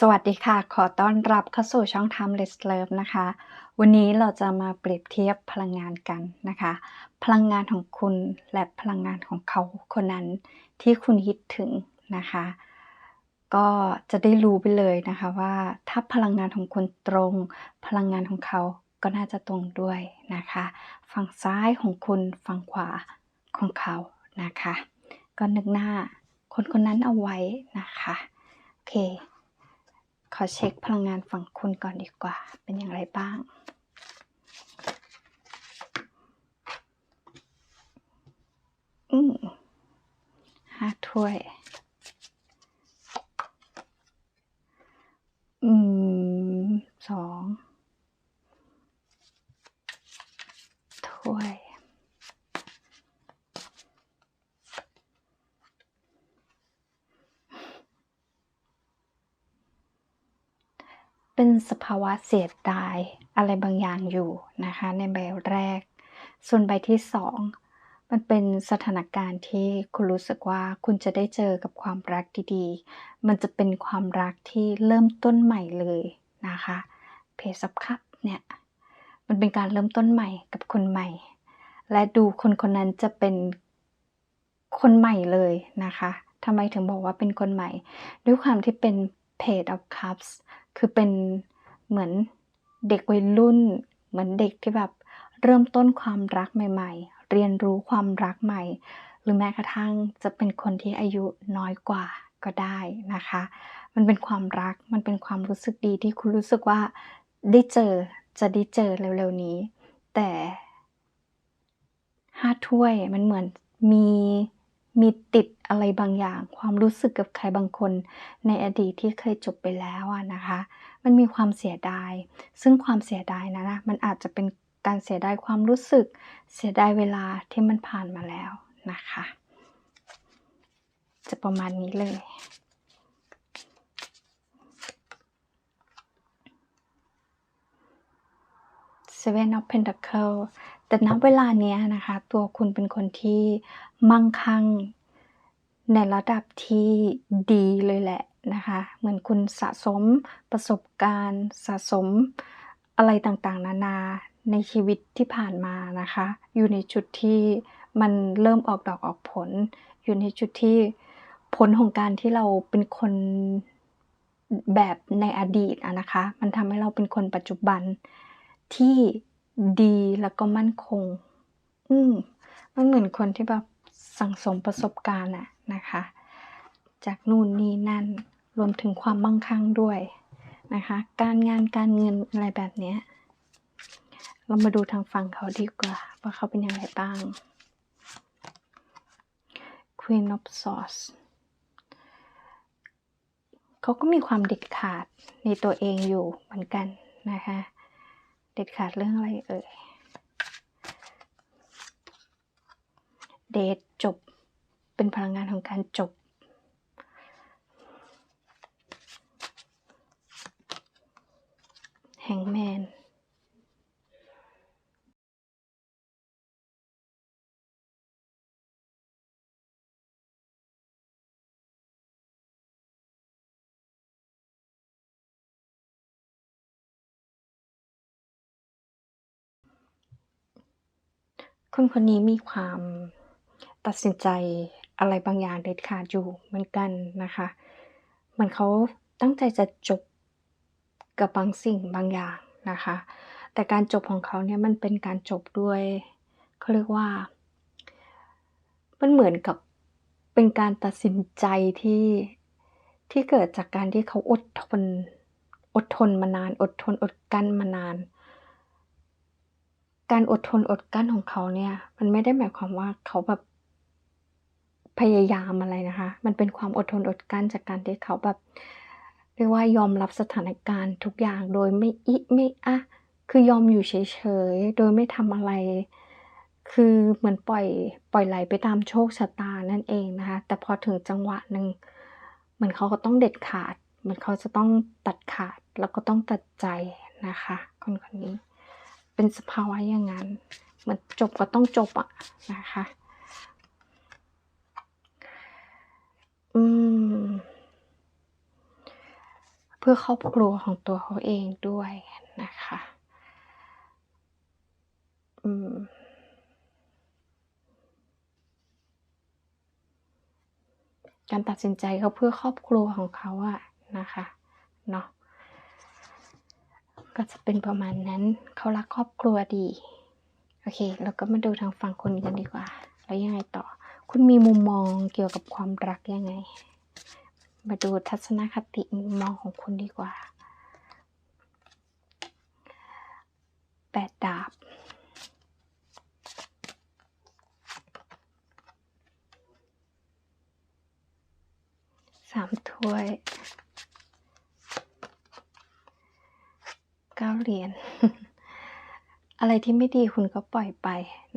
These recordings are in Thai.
สวัสดีค่ะ ขอต้อนรับเข้าสู่ช่อง Timeless Love นะคะ วันนี้เราจะมาเปรียบเทียบพลังงานกันนะคะ พลังงานของคุณและพลังงานของเขาคนนั้นที่คุณคิดถึงนะคะ ก็จะได้รู้ไปเลยนะคะว่าถ้าพลังงานของคุณตรง พลังงานของเขาก็น่าจะตรงด้วยนะคะ ฝั่งซ้ายของคุณฝั่งขวาของเขานะคะ ก็นึกหน้าคนคนนั้นเอาไว้นะคะ โอเค ขอเช็คพลังงานฝั่งคุณก่อนดีกว่า เป็นอย่างไรบ้าง อืมห้าถ้วย อืม สอง ถ้วย เป็น สภาวะเสียดายอะไรบางอย่างอยู่นะคะในใบแรก ส่วนใบที่สองมันเป็นสถานการณ์ที่คุณรู้สึกว่าคุณจะได้เจอกับความรักดีๆ มันจะเป็นความรักที่เริ่มต้นใหม่เลยนะคะเพจซับคับเนี่ยมันเป็นการเริ่มต้นใหม่กับคนใหม่ และดูคนคนนั้นจะเป็นคนใหม่เลยนะคะทำไมถึงบอกว่าเป็นคนใหม่ ด้วยความที่เป็น Page of Cups คือเป็นเหมือนเด็กวัยรุ่น เหมือนเด็กที่แบบเริ่มต้นความรักใหม่ ๆ เรียนรู้ความรักใหม่ หรือแม้กระทั่งจะเป็นคนที่อายุน้อยกว่าก็ได้นะคะ มันเป็นความรัก มันเป็นความรู้สึกดีที่คุณรู้สึกว่าได้เจอ จะได้เจอเร็วๆนี้ แต่ห้าถ้วยมันเหมือนมี มีติดอะไรบางอย่าง ความรู้สึกกับใครบางคน ในอดีตที่เคยจบไปแล้วอะนะคะ มันมีความเสียดาย ซึ่งความเสียดายนะนะมันอาจจะเป็นการเสียดายความรู้สึก เสียดายเวลาที่มันผ่านมาแล้วนะคะ จะประมาณนี้เลย Seven of Pentacles แต่ณเวลาเนี้ยนะคะ ตัวคุณเป็นคนที่มั่งคั่ง ในระดับที่ดีเลยแหละนะคะ เหมือนคุณสะสมประสบการณ์ สะสมอะไรต่างๆ นานาในชีวิตที่ผ่านมานะคะ อยู่ในจุดที่มันเริ่มออกดอกออกผล อยู่ในจุดที่ผลของการที่เราเป็นคนแบบในอดีตอะนะคะ มันทำให้เราเป็นคนปัจจุบันที่ ดีแล้วก็มั่นคง อืมมันเหมือนคนที่แบบสั่งสมประสบการณ์อะนะคะ จากนู่นนี่นั่น รวมถึงความมั่งคั่งด้วยนะคะ การงานการเงินอะไรแบบเนี้ย เรามาดูทางฝั่งเขาดีกว่า ว่าเขาเป็นยังไงบ้าง Queen of Swords เขาก็มีความเด็ดขาดในตัวเองอยู่เหมือนกันนะคะ เด็ดขาดเรื่องอะไรเอ่ย เดทจบ เป็นพลังงานของการจบ แฮงแมน คนคนนี้มีความตัดสินใจอะไรบางอย่างเด็ดขาดอยู่เหมือนกันนะคะ เหมือนเขาตั้งใจจะจบกับบางสิ่งบางอย่างนะคะ แต่การจบของเขาเนี่ยมันเป็นการจบด้วยเขาเรียกว่า มันเหมือนกับเป็นการตัดสินใจที่ที่เกิดจากการที่เขาอดทน อดทนมานาน อดทนอดกั้นมานาน การอดทนอดกั้นของเขาเนี่ย มันไม่ได้หมายความว่าเขาแบบพยายามอะไรนะคะ มันเป็นความอดทนอดกั้นจากการที่เขาแบบเรียกว่ายอมรับสถานการณ์ทุกอย่างโดยไม่อิไม่อะคือยอมอยู่เฉยๆ โดยไม่ทำอะไร คือเหมือนปล่อยปล่อยไหลไปตามโชคชะตานั่นเองนะคะ แต่พอถึงจังหวะหนึ่งเหมือนเขาก็ต้องเด็ดขาด เหมือนเขาจะต้องตัดขาด แล้วก็ต้องตัดใจนะคะ คนคนนี้ เป็นสภาวะอย่างนั้น เหมือนจบก็ต้องจบอะนะคะ อืมพื่อครอบครัวของตัวเขาเองด้วยนะคะ อืมการตัดสินใจเขาเพื่อครอบครัวของเขาอะนะคะเนาะ ก็จะเป็นประมาณนั้น เขารักครอบครัวดี โอเค เราก็มาดูทางฝั่งคนกันดีกว่า แล้วยังไงต่อ คุณมีมุมมองเกี่ยวกับความรักยังไง มาดูทัศนคติมุมมองของคุณดีกว่า แปดดาบสามถ้วย เก้าเหรียญอะไรที่ไม่ดีคุณก็ปล่อยไป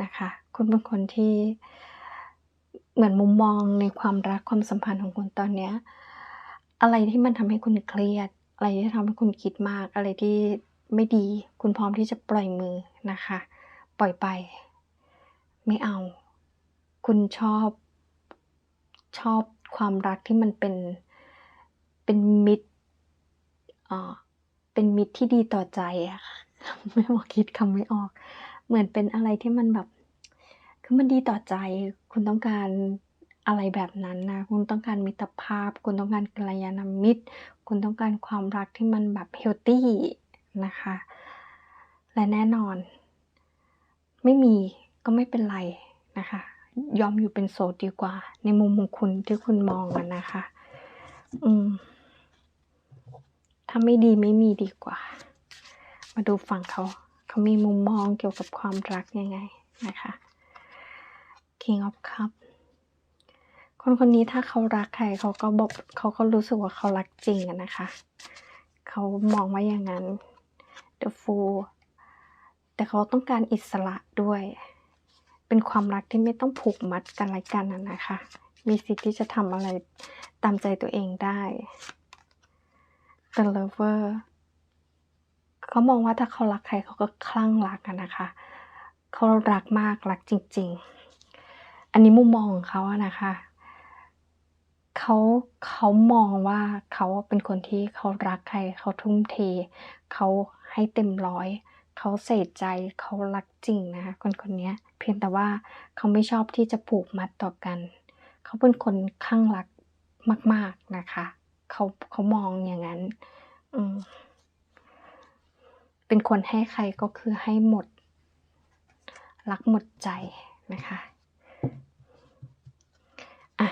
นะคะ คุณเป็นคนที่เหมือนมุมมองในความรักความสัมพันธ์ของคุณตอนเนี้ยอะไรที่มันทำให้คุณเครียด อะไรที่ทำให้คุณคิดมาก อะไรที่ไม่ดี คุณพร้อมที่จะปล่อยมือนะคะ ปล่อยไป ไม่เอา คุณชอบชอบความรักที่มันเป็นเป็นมิตรอ่อ เป็นมิตรที่ดีต่อใจอะค่ะไม่บอกคิดคำไม่ออก เหมือนเป็นอะไรที่มันแบบ คือมันดีต่อใจ คุณต้องการอะไรแบบนั้นนะ คุณต้องการมิตรภาพ คุณต้องการกัลยาณมิตร คุณต้องการความรักที่มันแบบเฮลตี้นะคะ และแน่นอน ไม่มีก็ไม่เป็นไรนะคะ ยอมอยู่เป็นโสดดีกว่า ในมุมของคุณที่คุณมองกันนะคะ อืม ถ้าไม่ดีไม่มีดีกว่า มาดูฝั่งเขา เขามีมุมมองเกี่ยวกับความรักยังไงนะคะ King of Cup คนคนนี้ถ้าเขารักใครเขาก็บอกเขาก็รู้สึกว่าเขารักจริงนะคะ เขามองว่าอย่างนั้น The Fool แต่เขาต้องการอิสระด้วย เป็นความรักที่ไม่ต้องผูกมัดกันอะไรกันนะคะ มีสิทธิ์ที่จะทำอะไรตามใจตัวเองได้ The Lover เขามองว่าถ้าเขารักใครเขาก็คลั่งรักกันนะคะ เขารักมากรักจริง ๆ อันนี้มุมมองของเขาอะนะคะ เขาเขามองว่าเขาเป็นคนที่เขารักใคร เขาทุ่มเท เขาให้เต็มร้อย เขาใส่ใจเขารักจริงนะคะคนคนนี้เพียงแต่ว่าเขาไม่ชอบที่จะผูกมัดต่อกัน เขาเป็นคนคลั่งรักมาก ๆนะคะ เขาเขามองอย่างนั้นเป็นคนให้ใครก็คือให้หมด รักหมดใจนะคะอะ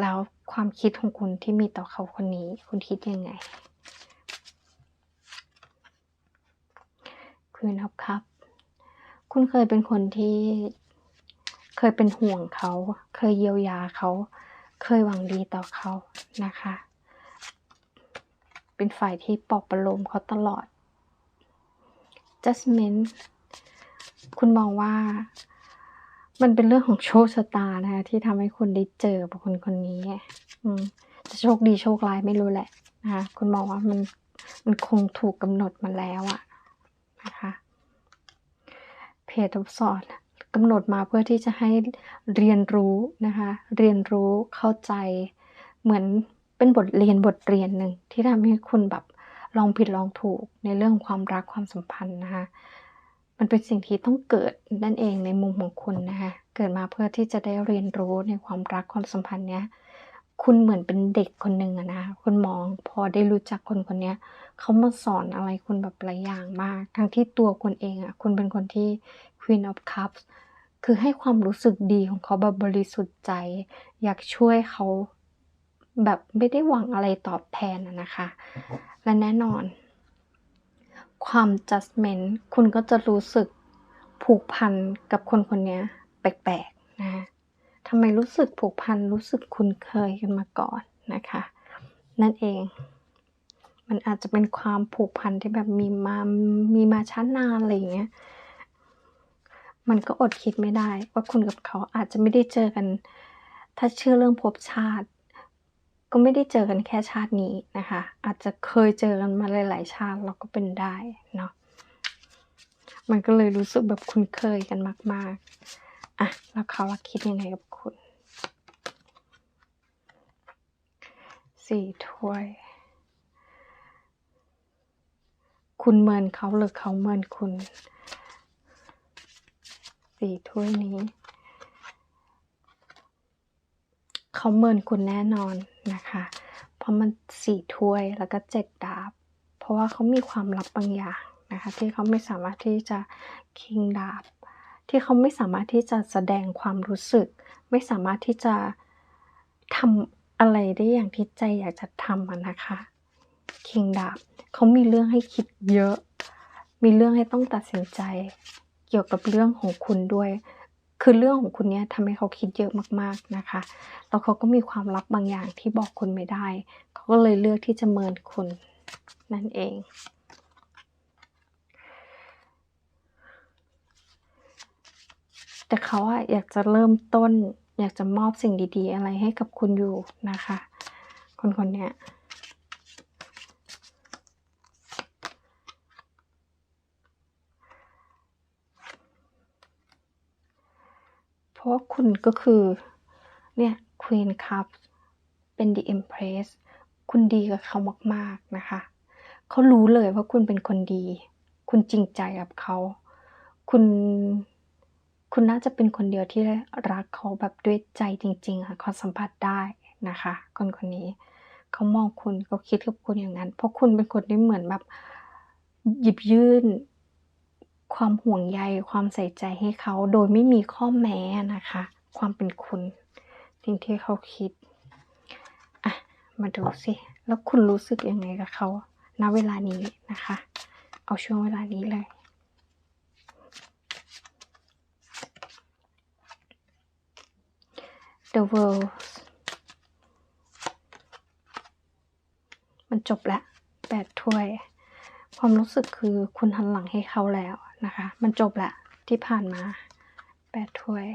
แล้วความคิดของคุณที่มีต่อเขาคนนี้ คุณคิดยังไง Queen of Cup คุณเคยเป็นคนที่เคยเป็นห่วงเขา เคยเยียวยาเขา เคยหวังดีต่อเขานะคะ เป็นฝ่ายที่ปลอบประโลมเขาตลอด Judgment คุณมองว่ามันเป็นเรื่องของโชคชะตานะคะที่ทำให้คุณได้เจอกับคนคนนี้จะโชคดีโชคร้ายไม่รู้แหละนะคะคุณมองว่ามันมันคงถูกกำหนดมาแล้วอะนะคะเพจทบสอนกำหนดมาเพื่อที่จะให้เรียนรู้นะคะ เรียนรู้เข้าใจเหมือน เป็นบทเรียนบทเรียนหนึ่งที่ทำให้คุณแบบลองผิดลองถูกในเรื่องความรักความสัมพันธ์นะคะ มันเป็นสิ่งที่ต้องเกิดนั่นเองในมุมของคุณนะคะ เกิดมาเพื่อที่จะได้เรียนรู้ในความรักความสัมพันธ์เนี้ย คุณเหมือนเป็นเด็กคนหนึ่งอะนะ คุณมองพอได้รู้จักคนคนเนี้ยเขามาสอนอะไรคุณแบบหลายอย่างมาก ทั้งที่ตัวคุณเองอะคุณเป็นคนที่ Queen of Cups คือให้ความรู้สึกดีของเขาแบบบริสุทธิ์ใจ อยากช่วยเขา แบบไม่ได้หวังอะไรตอบแทนนะคะ และแน่นอน ความ judgment คุณก็จะรู้สึกผูกพันกับคนคนนี้แปลกๆนะทำไมรู้สึกผูกพันรู้สึกคุ้นเคยกันมาก่อนนะคะ นั่นเอง มันอาจจะเป็นความผูกพันที่แบบมีมา มีมาช้านานอะไรอย่างเงี้ย มันก็อดคิดไม่ได้ ว่าคุณกับเขาอาจจะไม่ได้เจอกัน ถ้าเชื่อเรื่องภพชาติ ก็ไม่ได้เจอกันแค่ชาตินี้นะคะ อาจจะเคยเจอกันมาหลาย ๆ ชาติเราก็เป็นได้เนาะมันก็เลยรู้สึกแบบคุ้นเคยกันมาก ๆ อะ แล้วเขาคิดยังไงกับคุณสี่ถ้วย คุณเมินเขาหรือเขาเมินคุณสี่ถ้วยนี้ เขาเมินคุณแน่นอนนะคะ เพราะมันสี่ถ้วยแล้วก็เจ็ดดาบ เพราะว่าเขามีความลับบางอย่างนะคะ ที่เขาไม่สามารถที่จะคิงดาบ ที่เขาไม่สามารถที่จะแสดงความรู้สึก ไม่สามารถที่จะทำอะไรได้อย่างที่ใจอยากจะทำะนะคะคิงดาบเขามีเรื่องให้คิดเยอะ มีเรื่องให้ต้องตัดสินใจ เกี่ยวกับเรื่องของคุณด้วย คือเรื่องของคุณเนี้ยทำให้เขาคิดเยอะมากๆนะคะ แล้วเขาก็มีความลับบางอย่างที่บอกคุณไม่ได้ เขาก็เลยเลือกที่จะเมินคุณนั่นเอง แต่เขาอะอยากจะเริ่มต้น อยากจะมอบสิ่งดี ๆ อะไรให้กับคุณอยู่นะคะ คนคนเนี้ย เพราะว่า คุณก็คือ เนี่ย Queen Cup เป็น The Empress คุณดีกับเขามาก ๆ นะคะ เขารู้เลยว่าคุณเป็นคนดี คุณจริงใจกับเขา คุณ คุณน่าจะเป็นคนเดียวที่รักเขาแบบด้วยใจจริง ๆ ค่ะเขาสัมผัสได้นะคะ คนคนนี้ เขามองคุณเขาคิดกับคุณอย่างนั้น เพราะคุณเป็นคนที่เหมือนแบบหยิบยื่น ความห่วงใยความใส่ใจให้เขาโดยไม่มีข้อแม้นะคะ ความเป็นคุณ สิ่งที่เขาคิดอะมาดูสิ แล้วคุณรู้สึกยังไงกับเขาณเวลานี้นะคะ เอาช่วงเวลานี้เลย The World มันจบแล้วแปดถ้วย ความรู้สึกคือคุณหันหลังให้เขาแล้ว นะคะ มันจบล้วที่ผ่านมาแปดถ้วย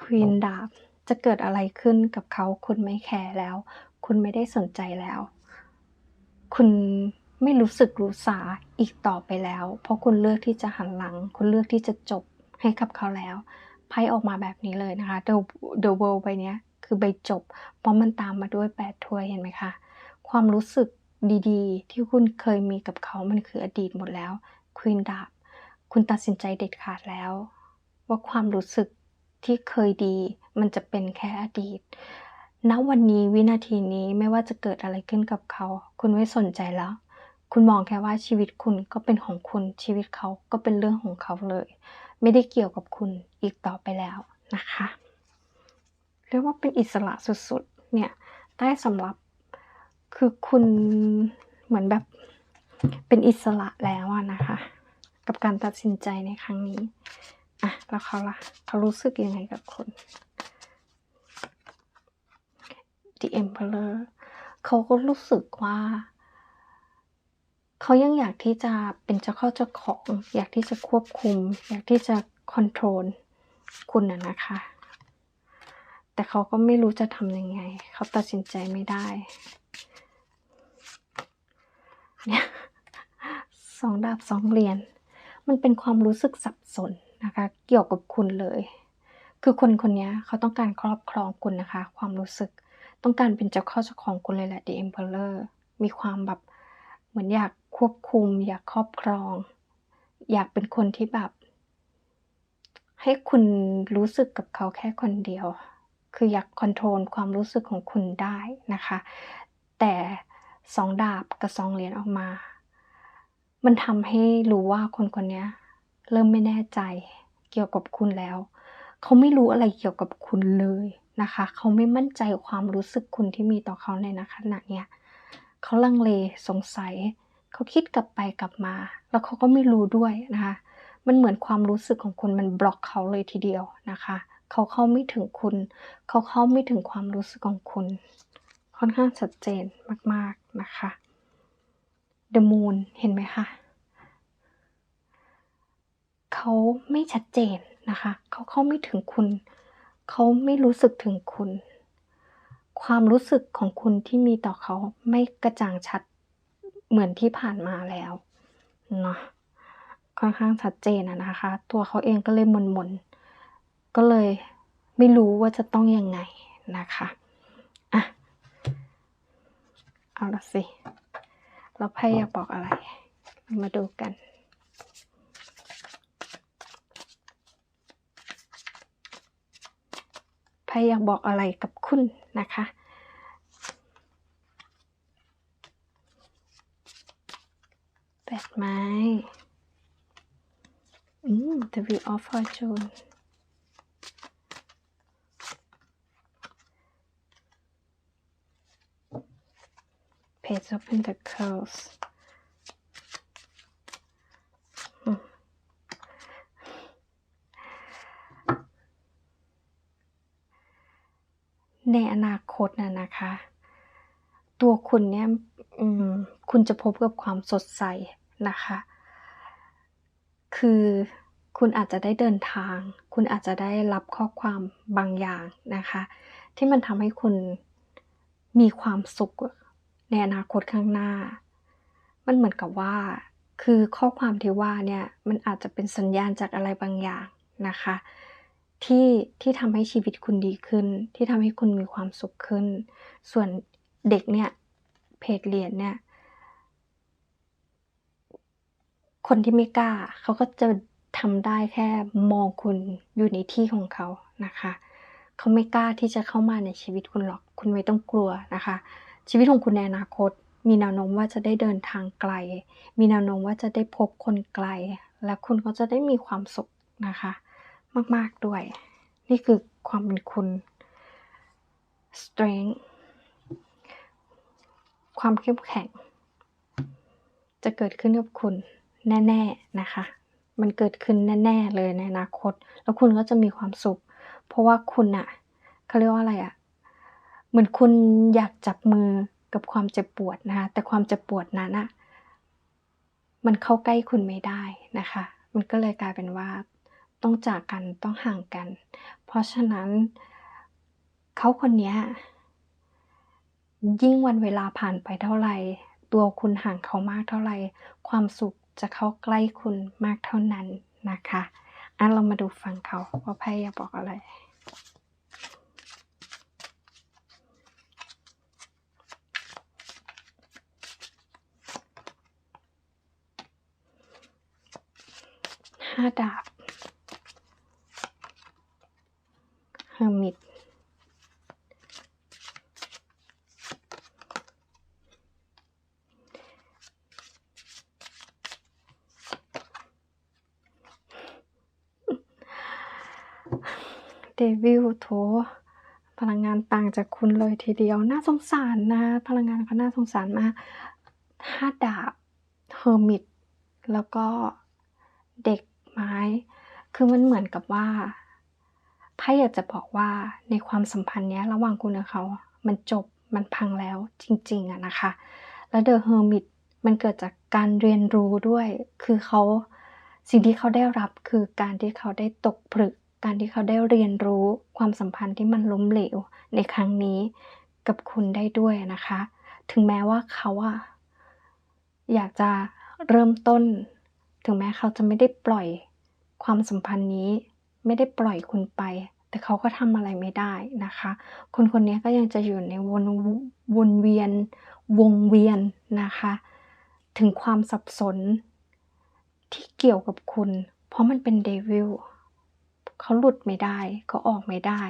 ควีนดาบจะเกิดอะไรขึ้นกับเขา คุณไม่แคร์แล้ว คุณไม่ได้สนใจแล้ว คุณไม่รู้สึกรู้สาอีกต่อไปแล้ว เพราะคุณเลือกที่จะหันหลัง คุณเลือกที่จะจบให้กับเขาแล้วไพ่ออกมาแบบนี้เลยนะคะ The The World ใบนี้คือใบจบ เพราะมันตามมาด้วยแปดถ้วยเห็นไหมคะ ความรู้สึก ดีๆ ที่คุณเคยมีกับเขามันคืออดีตหมดแล้วควีนดาบคุณตัดสินใจเด็ดขาดแล้ว ว่าความรู้สึกที่เคยดี มันจะเป็นแค่อดีตณวันนี้วินาทีนี้ไม่ว่าจะเกิดอะไรขึ้นกับเขา คุณไม่สนใจแล้ว คุณมองแค่ว่าชีวิตคุณก็เป็นของคุณชีวิตเขาก็เป็นเรื่องของเขาเลย ไม่ได้เกี่ยวกับคุณอีกต่อไปแล้วนะคะเรียกว่าเป็นอิสระสุดๆเนี่ยใต้สำรับ คือคุณเหมือนแบบเป็นอิสระแล้วอะนะคะ กับการตัดสินใจในครั้งนี้อะแล้วเขาล่ะเขารู้สึกยังไงกับคุณ The Emperor เขาก็รู้สึกว่า เขายังอยากที่จะเป็นเจ้าข้าเจ้าของ อยากที่จะควบคุม อยากที่จะคอนโทรลคุณน่ะนะคะ แต่เขาก็ไม่รู้จะทำยังไง เขาตัดสินใจไม่ได้ เนี่ยสองดาบสองเหรียญมันเป็นความรู้สึกสับสนนะคะ เกี่ยวกับคุณเลย คือคนคนนี้เขาต้องการครอบครองคุณนะคะ ความรู้สึกต้องการเป็นเจ้าข้าเจ้าของคุณเลยแหละ The Emperor มีความแบบเหมือนอยากควบคุม อยากครอบครอง อยากเป็นคนที่แบบ ให้คุณรู้สึกกับเขาแค่คนเดียว คืออยากคอนโทรลความรู้สึกของคุณได้นะคะ แต่ สองดาบกับสองเหรียญออกมา มันทำให้รู้ว่าคนคนนี้เริ่มไม่แน่ใจเกี่ยวกับคุณแล้ว เขาไม่รู้อะไรเกี่ยวกับคุณเลยนะคะ เขาไม่มั่นใจความรู้สึกคุณที่มีต่อเขาในขณะเนี้ยเขาลังเลสงสัย เขาคิดกลับไปกลับมา แล้วเขาก็ไม่รู้ด้วยนะคะ มันเหมือนความรู้สึกของคุณมันบล็อกเขาเลยทีเดียวนะคะ เขาเข้าไม่ถึงคุณ เขาเข้าไม่ถึงความรู้สึกของคุณ ค่อนข้างชัดเจนมากๆ นะคะ The Moon เห็นไหมคะเขาไม่ชัดเจนนะคะเขาเข้าไม่ถึงคุณ เขาไม่รู้สึกถึงคุณ ความรู้สึกของคุณที่มีต่อเขาไม่กระจ่างชัดเหมือนที่ผ่านมาแล้วเนาะค่อนข้างชัดเจนอะนะคะ ตัวเขาเองก็เลยหมนๆก็เลยไม่รู้ว่าจะต้องยังไงนะคะอะ เอาละสิแล้วไพ่อยากบอกอะไร มาดูกัน ไพ่อยากบอกอะไรกับคุณนะคะแปดไม้ อืม The Wheel of Fortune Page of Pentacles ในอนาคตน่ะนะคะ ตัวคุณเนี่ยคุณจะพบกับความสดใสนะคะ คือคุณอาจจะได้เดินทาง คุณอาจจะได้รับข้อความบางอย่างนะคะ ที่มันทำให้คุณมีความสุข ในอนาคตข้างหน้า มันเหมือนกับว่า คือข้อความที่ว่าเนี่ยมันอาจจะเป็นสัญญาณจากอะไรบางอย่างนะคะ ที่ที่ทำให้ชีวิตคุณดีขึ้น ที่ทำให้คุณมีความสุขขึ้น ส่วนเด็กเนี่ยเพจเหรียญเนี่ยคนที่ไม่กล้าเขาก็จะทำได้แค่มองคุณอยู่ในที่ของเขานะคะ เขาไม่กล้าที่จะเข้ามาในชีวิตคุณหรอก คุณไม่ต้องกลัวนะคะ ชีวิตของคุณในอนาคต มีแนวโน้มว่าจะได้เดินทางไกล มีแนวโน้มว่าจะได้พบคนไกล และคุณก็จะได้มีความสุขนะคะ มากๆด้วย นี่คือความเป็นคุณ strength ความเข้มแข็ง จะเกิดขึ้นกับคุณแน่ ๆนะคะ มันเกิดขึ้นแน่ ๆ เลยในอนาคต แล้วคุณก็จะมีความสุข เพราะว่าคุณอะเขาเรียกว่าอะไรอะ เหมือนคุณอยากจับมือกับความเจ็บปวดนะคะแต่ความเจ็บปวดนั้นอะมันเข้าใกล้คุณไม่ได้นะคะ มันก็เลยกลายเป็นว่าต้องจากกันต้องห่างกัน เพราะฉะนั้นเขาคนนี้ยิ่งวันเวลาผ่านไปเท่าไหร่ ตัวคุณห่างเขามากเท่าไหร่ ความสุขจะเข้าใกล้คุณมากเท่านั้นนะคะอะเรามาดูฝั่งเขาว่าไพ่อยากบอกอะไร ห้าดาบ Hermit เดวิลโถพลังงานต่างจากคุณเลยทีเดียว น่าสงสารนะ พลังงานเขาน่าสงสารมากห้าดาบ Hermit แล้วก็เด็ก ไม้ คือมันเหมือนกับว่าไพ่อยากจะบอกว่าในความสัมพันธ์เนี้ยระหว่างคุณกับเขา มันจบมันพังแล้วจริงๆอะนะคะ แล้ว The Hermit มันเกิดจากการเรียนรู้ด้วย คือเขาสิ่งที่เขาได้รับคือการที่เขาได้ตกผลึก การที่เขาได้เรียนรู้ความสัมพันธ์ที่มันล้มเหลวในครั้งนี้กับคุณได้ด้วยนะคะ ถึงแม้ว่าเขาอะอยากจะเริ่มต้น ถึงแม้เขาจะไม่ได้ปล่อย ความสัมพันธ์นี้ไม่ได้ปล่อยคุณไป แต่เขาก็ทำอะไรไม่ได้นะคะ คนคนนี้ก็ยังจะอยู่ในวนวนเวียนวงเวียนนะคะ ถึงความสับสนที่เกี่ยวกับคุณ เพราะมันเป็นเดวิลเขาหลุดไม่ได้เขาออกไม่ได้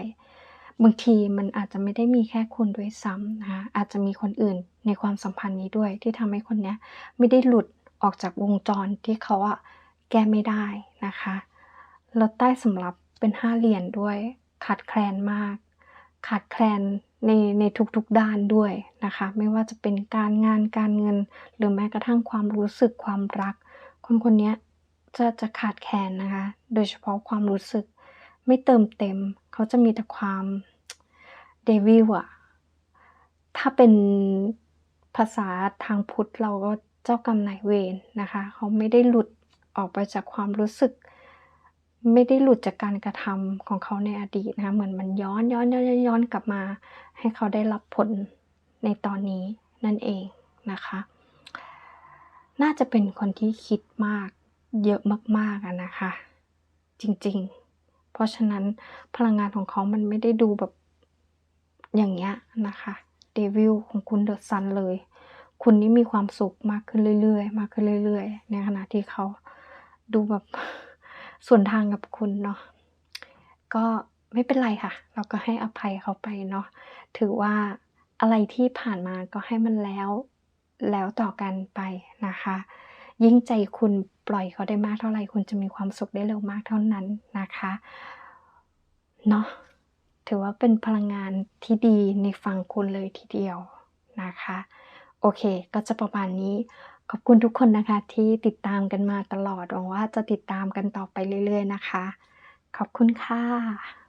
บางทีมันอาจจะไม่ได้มีแค่คุณด้วยซ้ำนะคะอาจจะมีคนอื่นในความสัมพันธ์นี้ด้วยที่ทำให้คนนี้ไม่ได้หลุดออกจากวงจรที่เขาอะ แก้ไม่ได้นะคะล้วใต้สำรับเป็นห้าเหรียญด้วยขาดแคลนมาก ขาดแคลนในในทุกๆด้านด้วยนะคะ ไม่ว่าจะเป็นการงานการเงิน หรือแม้กระทั่งความรู้สึกความรัก คนคนนี้จะจะขาดแคลนนะคะ โดยเฉพาะความรู้สึก ไม่เติมเต็ม เขาจะมีแต่ความเดวิลอะถ้าเป็นภาษาทางพุทธเราก็เจ้ากรรมนายเวรนะคะ เขาไม่ได้หลุด ออกไปจากความรู้สึก ไม่ได้หลุดจากการกระทำของเขาในอดีตนะคะเหมือนมันย้อนย้อนย้อนย้อนกลับมา ให้เขาได้รับผลในตอนนี้นั่นเองนะคะ น่าจะเป็นคนที่คิดมากเยอะมากๆนะคะ จริงๆ เพราะฉะนั้นพลังงานของเขามันไม่ได้ดูแบบอย่างเงี้ยนะคะเดวิลของคุณเดอะซันเลย คุณนี่มีความสุขมากขึ้นเรื่อยๆ มากขึ้นเรื่อยๆ ในขณะที่เขา ดูแบบส่วนทางกับคุณเนาะก็ไม่เป็นไรค่ะ เราก็ให้อภัยเขาไปเนาะถือว่าอะไรที่ผ่านมาก็ให้มันแล้วแล้วต่อกันไปนะคะ ยิ่งใจคุณปล่อยเขาได้มากเท่าไหร่คุณจะมีความสุขได้เร็วมากเท่านั้นนะคะเนาะถือว่าเป็นพลังงานที่ดีในฝั่งคุณเลยทีเดียวนะคะ โอเค ก็จะประมาณนี้ ขอบคุณทุกคนนะคะที่ติดตามกันมาตลอดหวังว่าจะติดตามกันต่อไปเรื่อย ๆ นะคะ ขอบคุณค่ะ